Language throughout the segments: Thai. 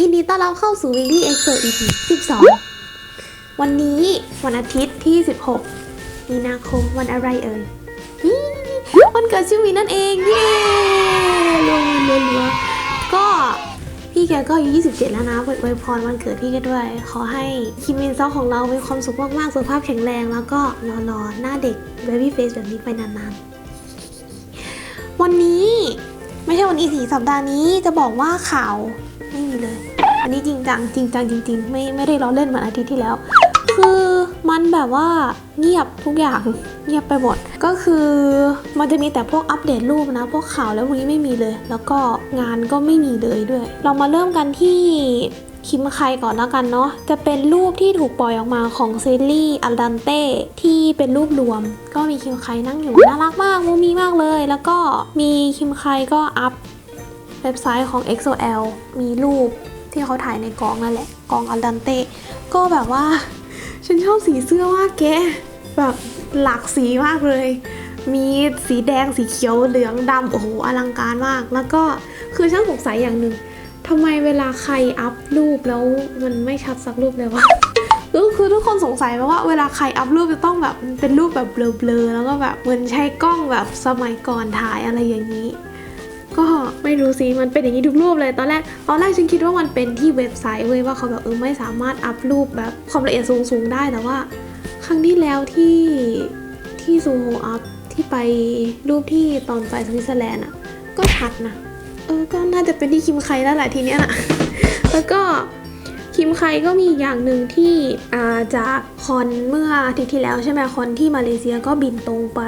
ยินดีต้อนรับเข้าสู่ Weekly Exo EP 12 วันนี้วันอาทิตย์ที่ 16 มีนาคมวันอะไรเอ่ยวันเกิดชิวีนั่นเองเย้รวมเรัวๆก็พี่แกก็อายุ27 แล้วนะอวพรวันเกิดพี่แกด้วย ขอให้คิมมินซอกของเรามีความสุขมากๆสุขภาพแข็งแรงแล้วก็รอๆหน้าเด็ก baby face แบบนี้ไปนานๆ วันนี้ ไม่ใช่วันอีสีสัปดาห์นี้จะบอกว่าข่าวไม่มีเลย อันนี้จริงจังจริงจังจริง ๆ ไม่ไม่ได้ล้อเล่นเหมือนอาทิตย์ที่แล้ว คือมันแบบว่าเงียบทุกอย่างเงียบไปหมด ก็คือมันจะมีแต่พวกอัปเดตรูปนะ พวกข่าวแล้ววันนี้ไม่มีเลย แล้วก็งานก็ไม่มีเลยด้วย เรามาเริ่มกันที่ คิมไคก่อนแล้วกันเนาะจะเป็นรูปที่ถูกปล่อยออกมาของซีรีส์อัลดันเต้ที่เป็นรูปรวม ก็มีคิมไคนั่งอยู่น่ารักมากมูมีมากเลย แล้วก็มีคิมไคก็อัพเว็บไซต์ของ XOL มีรูปที่เขาถ่ายในกองนั่นแหละกองอัลดันเต้ก็แบบว่า ฉันชอบสีเสื้อมากแกแบบหลากสีมากเลย มีสีแดงสีเขียวเหลืองดำโอ้โหอลังการมาก แล้วก็คือช่างสงสัยอย่างหนึ่ง ทำไมเวลาใครอัพรูปแล้วมันไม่ชัดสักรูปเลยวะก็คือทุกคนสงสัยไหมว่าเวลาใครอัพรูปจะต้องแบบเป็นรูปแบบเบลอๆแล้วก็แบบเหมือนใช้กล้องแบบสมัยก่อนถ่ายอะไรอย่างนี้ ก็ไม่รู้สิมันเป็นอย่างนี้ทุกรูปเลยตอนแรกตอนแรกฉันคิดว่ามันเป็นที่เว็บไซต์เว้ยว่าเขาแบบเออไม่สามารถอัพรูปแบบความละเอียดสูงๆได้แต่ว่า ครั้งที่แล้วที่ที่ซูโฮอัพที่ไปรูปที่ตอนไปสวิตเซอร์แลนด์อะก็ชัดนะ เออก็น่าจะเป็นที่คิมไคแล้วแหละทีเนี้ยน่ะแล้วก็คิมไคก็มีอย่างหนึ่งที่อ่าจากคอนเมื่ออาทิตย์ที่แล้วใช่ไหมคอนที่มาเลเซียก็บินตรงไป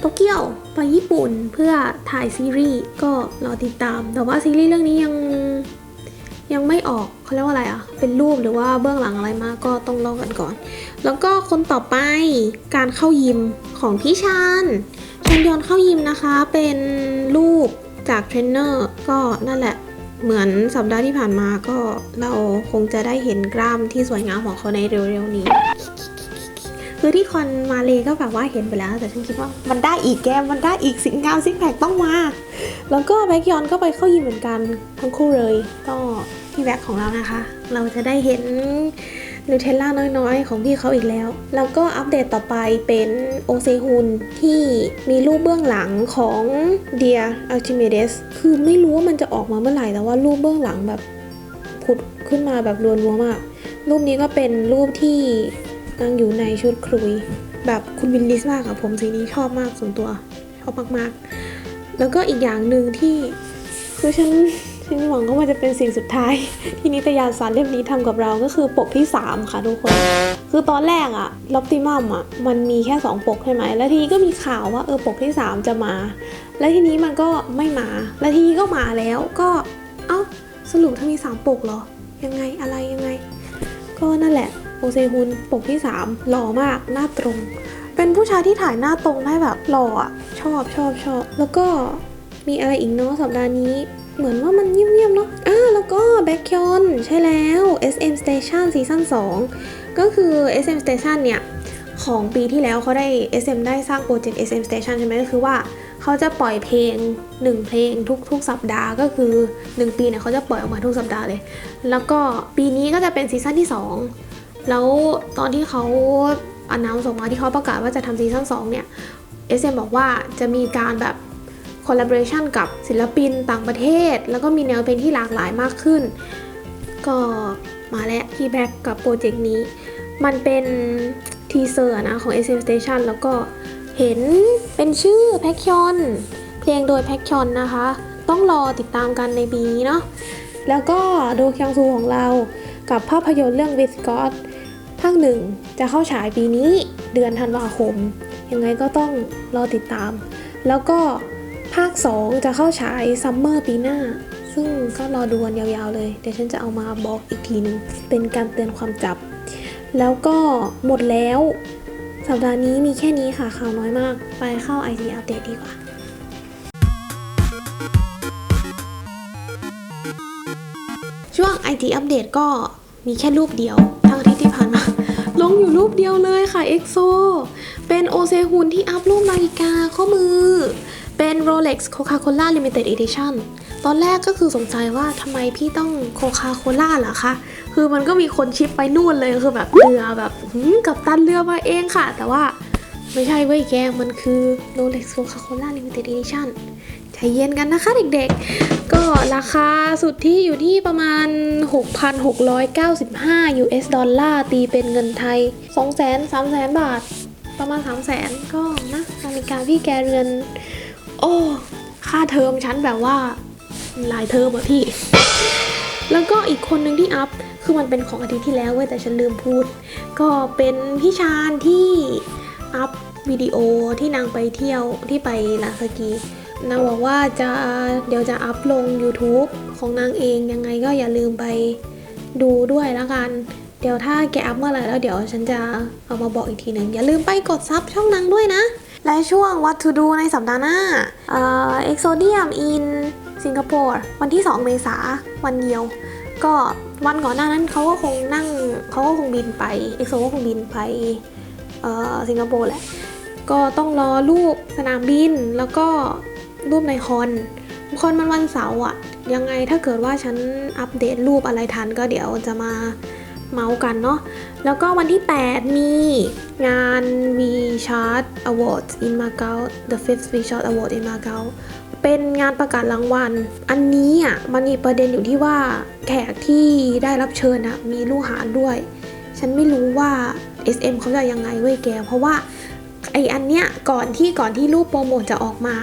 โตเกียวไปญี่ปุ่นเพื่อถ่ายซีรีส์ก็รอติดตาม แต่ว่าซีรีส์เรื่องนี้ยังยังไม่ออกเขาเรียกว่าอะไรอะเป็นรูปหรือว่าเบื้องหลังอะไรมาก็ต้องรอกันก่อน แล้วก็คนต่อไปการเข้ายิมของพี่ชานชานยอนเข้ายิมนะคะเป็นรูปจากเทรนเนอร์ ก็นั่นแหละเหมือนสัปดาห์ที่ผ่านมาก็เราคงจะได้เห็นกล้ามที่สวยงามของเขาในเร็วๆนี้ คือที่คอนมาเลยก็แบบว่าเห็นไปแล้ว แต่ฉันคิดว่ามันได้อีกแกมมันได้อีกสิงกามซิกแพคต้องมา แล้วก็แบ็กยอนก็ไปเข้ายิมเหมือนกันทั้งคู่เลย ก็พี่แบ็กของเรานะคะ เราจะได้เห็น นูเทลล่าน้อยๆ ของพี่เขาอีกแล้ว แล้วก็อัปเดตต่อไปเป็นโอเซฮุนที่มีรูปเบื้องหลังของเดียอัลติเมเดสคือไม่รู้ว่ามันจะออกมาเมื่อไหร่แต่ว่ารูปเบื้องหลังแบบผุดขึ้นมาแบบรัวๆมาก รูปนี้ก็เป็นรูปที่นางอยู่ในชุดครุย แบบคุณวินลิสมากอะผมสีนี้ชอบมากส่วนตัวชอบมากๆ แล้วก็อีกอย่างหนึ่งที่คือฉัน ฉันหวังว่ามันจะเป็นสิ่งสุดท้าย ที่นิตยสารเล่มนี้ทำกับเราก็คือปกที่ 3 ค่ะทุกคน คือตอนแรกอะล็อปติมัมอะมันมีแค่ 2 ปกใช่ไหม แล้วทีนี้ก็มีข่าวว่าเออปกที่ 3 จะมา แล้วทีนี้มันก็ไม่มา แล้วทีนี้ก็มาแล้วก็เอ้าสรุปถ้ามี 3 ปกเหรอ ยังไงอะไรยังไง ก็นั่นแหละโอเซฮุนปกที่ 3 หล่อมากหน้าตรง เป็นผู้ชายที่ถ่ายหน้าตรงได้แบบหล่ออะชอบชอบชอบแล้วก็มีอะไรอีกเนาะสัปดาห์นี้ เหมือนว่ามันเงียบๆเนาะอ่าแล้วก็แบ็คยอนใช่แล้ว SM Station ซีซั่น2ก็คือ SM Station เนี่ย ของปีที่แล้วเขาได้ SM ได้สร้างโปรเจกต์ SM Station ใช่ไหมก็คือว่าเขาจะปล่อยเพลง 1 เพลงทุกๆ สัปดาห์ก็คือ 1 ปีเนี่ยเขาจะปล่อยออกมาทุกสัปดาห์เลย แล้วก็ปีนี้ก็จะเป็นซีซั่นที่ 2 แล้วตอนที่เขาอนาวส่งมาที่เขาประกาศว่าจะทำซีซั่น2เนี่ย SM บอกว่าจะมีการแบบ คอลลาบอร์ชันกับศิลปินต่างประเทศ แล้วก็มีแนวเพลงที่หลากหลายมากขึ้น ก็มาแล้วที่แบ็กกับโปรเจกต์นี้ มันเป็นทีเซอร์นะของ SM Station แล้วก็เห็นเป็นชื่อแพ็คยอนเพลงโดยแพ็คยอนนะคะ ต้องรอติดตามกันในปีนี้เนาะแล้วก็โดคยองซูของเรากับภาพยนตร์เรื่อง With God ภาคหนึ่งจะเข้าฉายปีนี้เดือนธันวาคม ยังไงก็ต้องรอติดตาม แล้วก็ ภาค 2 จะเข้าฉายซัมเมอร์ปีหน้า ซึ่งก็รอดูกันยาวๆเลย เดี๋ยวฉันจะเอามาบอกอีกทีหนึงเป็นการเตือนความจับ แล้วก็หมดแล้ว สัปดาห์นี้มีแค่นี้ค่ะข่าวน้อยมาก ไปเข้า IT อัปเดตดีกว่าช่วง IT อัปเดตก็มีแค่รูปเดียวทั้งทิตย์ที่ผ่านมา ลงอยู่รูปเดียวเลยค่ะ EXO เป็นโอเซฮุนที่อัพรูปนาฬิกาข้อมือ เป็น Rolex Coca-Cola Limited Edition ตอนแรกก็คือสงสัยว่าทำไมพี่ต้องโคคาโคล่าเหรอคะ คือมันก็มีคนชิปไปนู่นเลยคือแบบเรือแบบกับตันเรือมาเองค่ะ แต่ว่าไม่ใช่เว้ยแกมันคือ Rolex Coca-Cola Limited Edition ใจเย็นกันนะคะเด็กๆ ก็ราคาสุดที่อยู่ที่ประมาณ 6,695 US ดอลลาร์ตีเป็นเงินไทย 200,000 3 0 0 0 0 บาท ประมาณ 300,000 ก็นะนาฬิกาพี่แกเรือน โอ้ค่าเทอมฉันแบบว่าหลายเทอมอะพี่ แล้วก็อีกคนหนึ่งที่อัพคือมันเป็นของอาทิตย์ที่แล้วเว้ยแต่ฉันลืมพูด ก็เป็นพี่ชาญที่อัพวิดีโอที่นางไปเที่ยวที่ไปลาสกีนางบอกว่าจะเดี๋ยวจะอัพลง YouTube ของนางเองยังไงก็อย่าลืมไปดูด้วยแล้วกัน เดี๋ยวถ้าแกอัพเมื่อไหร่แล้วเดี๋ยวฉันจะเอามาบอกอีกทีหนึ่งอย่าลืมไปกดซับช่องนางด้วยนะ และช่วง What to do ในสัปดาห์หน้าเอ่อ Exodium in สิงคโปร์วันที่ 2 เมษาวันเดียว ก็วันก่อนหน้านั้นเขาก็คงนั่งเขาก็คงบินไปเอ็กโซก็คงบินไปเอ่อสิงคโปร์แหละ ก็ต้องรอรูปสนามบินแล้วก็รูปในคอนคอนมันวันเสาร์อะยังไงถ้าเกิดว่าฉันอัปเดตรูปอะไรทันก็เดี๋ยวจะมา เมาส์กันเนาะแล้วก็วันที่ 8 มีงาน V Chart Awards in Macau The Fifth V Chart Award in Macau เป็นงานประกาศรางวัล อันนี้อะมันมีประเด็นอยู่ที่ว่าแขกที่ได้รับเชิญอะมีลูกหารด้วย ฉันไม่รู้ว่า SM เขาจะยังไงเว้ยแก เพราะว่าไออันเนี้ยก่อนที่ก่อนที่รูปโปรโมทจะออกมา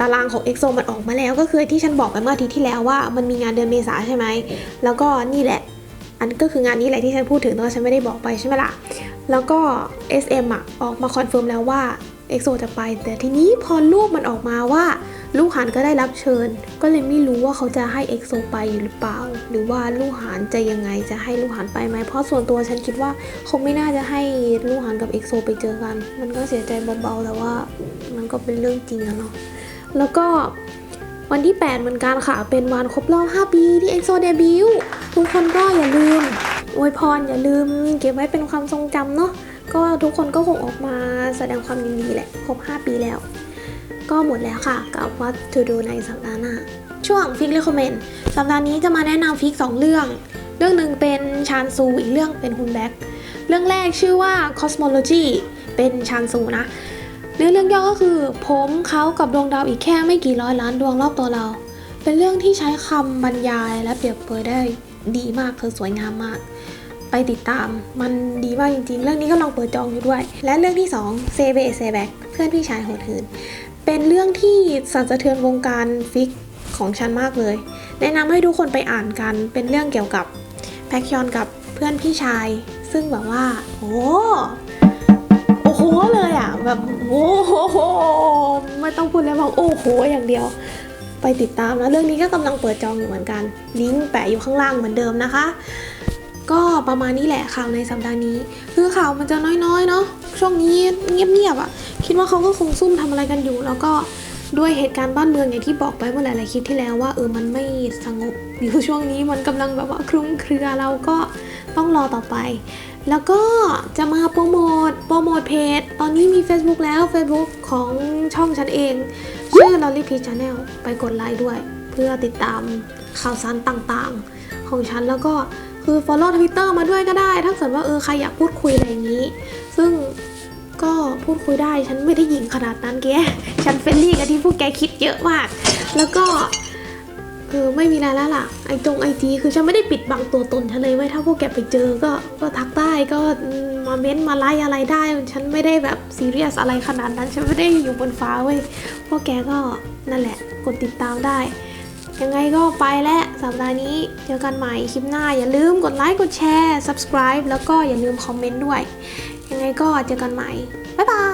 ตารางของ EXO มันออกมาแล้วก็คือที่ฉันบอกไปเมื่ออาทิตย์ที่แล้วว่ามันมีงานเดือนเมษาใช่ไหม แล้วก็นี่แหละ อันก็คืองานนี้แหละที่ฉันพูดถึงแต่ว่าฉันไม่ได้บอกไปใช่ไหมล่ะ แล้วก็ SM อะออกมาคอนเฟิร์มแล้วว่า EXO จะไป แต่ทีนี้พอรูปมันออกมาว่า ลูกหานก็ได้รับเชิญ ก็เลยไม่รู้ว่าเขาจะให้ EXO ไปหรือเปล่า หรือว่าลูกหานจะยังไงจะให้ลูกหานไปไหมเพราะส่วนตัวฉันคิดว่าคงไม่น่าจะให้ลูกหานกับ EXO ไปเจอกัน มันก็เสียใจเบาๆแต่ว่ามันก็เป็นเรื่องจริงอะเนาะแล้วก็ วันที่ 8 เหมือนกันค่ะ เป็นวันครบรอบ 5 ปีที่ EXO เดบิวต์ทุกคนก็อย่าลืมอวยพรอย่าลืมเก็บไว้เป็นความทรงจำเนาะก็ทุกคนก็คงออกมาแสดงความยินดีแหละครบ 5 ปีแล้ว ก็หมดแล้วค่ะกับ What to do ในสัปดาห์หน้า ช่วงฟิก recommend สัปดาห์นี้จะมาแนะนำฟิก 2 เรื่อง เรื่องหนึ่งเป็นชานซูอีกเรื่องเป็นฮุนแบ็กเรื่องแรกชื่อว่า cosmology เป็นชานซูนะ เนื้อเรื่องย่อก็คือ ผมเขากับดวงดาวอีกแค่ไม่กี่ร้อยล้านดวงรอบตัวเรา เป็นเรื่องที่ใช้คำบรรยายและเปรียบเปรยได้ดีมากคือสวยงามมาก ไปติดตาม มันดีมากจริงๆ เรื่องนี้ก็ลองเปิดจองอยู่ด้วย และเรื่องที่2เซเบเซแบกเพื่อนพี่ชายโหดหืนเป็นเรื่องที่สั่นสะเทือนวงการฟิกของฉันมากเลย แนะนำให้ทุกคนไปอ่านกันเป็นเรื่องเกี่ยวกับแพ็กยอนกับเพื่อนพี่ชาย ซึ่งแบบว่า โอ้ อ้โหเลยอะแบบโอ้โหไม่ต้องพูดแล้วบอกโอ้โหอย่างเดียว ไปติดตามนะเรื่องนี้ก็กำลังเปิดจองอยู่เหมือนกันลิงก์แปะอยู่ข้างล่างเหมือนเดิมนะคะ ก็ประมาณนี้แหละข่าวในสัปดาห์นี้ คือข่าวมันจะน้อยๆเนาะช่วงนี้เงียบๆอะ่ะ คิดว่าเขาก็คงซุ่มทำอะไรกันอยู่ แล้วก็ด้วยเหตุการณ์บ้านเมืองอย่างที่บอกไปเมื่อหลายๆคลิปที่แล้วว่าเออมันไม่สงบอยู่ช่วงนี้มันกำลังแบบว่าคลุ้มเครือเราก็ต้องรอต่อไป แล้วก็จะมาโปรโมทโปรโมทเพจ ตอนนี้มี Facebook แล้ว Facebook ของช่องฉันเอง ชื่อ Lolly p Channel ไปกดไลค์ด้วย เพื่อติดตามข่าวสารต่างๆ ของฉันแล้วก็คือ follow Twitter มาด้วยก็ได้ ถ้าเกิดว่าเออใครอยากพูดคุยอะไรอย่างนี้ ซึ่งก็พูดคุยได้ฉันไม่ได้หญิงขนาดนั้นแก ฉันเฟรนลี่กับที่พวกแกคิดเยอะมาก แล้วก็ เออไม่มีอะไรแล้วล่ะไอจงไอจีคือฉันไม่ได้ปิดบังตัวตนฉันเลยไว้ถ้าพวกแกไปเจอก็ก็ทักได้ก็มาเม้นต์มาไลค์อะไรได้ ฉันไม่ได้แบบซีเรียสอะไรขนาดนั้น ฉันไม่ได้อยู่บนฟ้าเว้ยพวกแกก็นั่นแหละกดติดตามได้ ยังไงก็ไปแล้วสัปดาห์นี้เจอกันใหม่คลิปหน้า อย่าลืมกดไลค์กดแชร์ subscribe แล้วก็อย่าลืมคอมเมนต์ด้วย ยังไงก็เจอกันใหม่บ๊ายบาย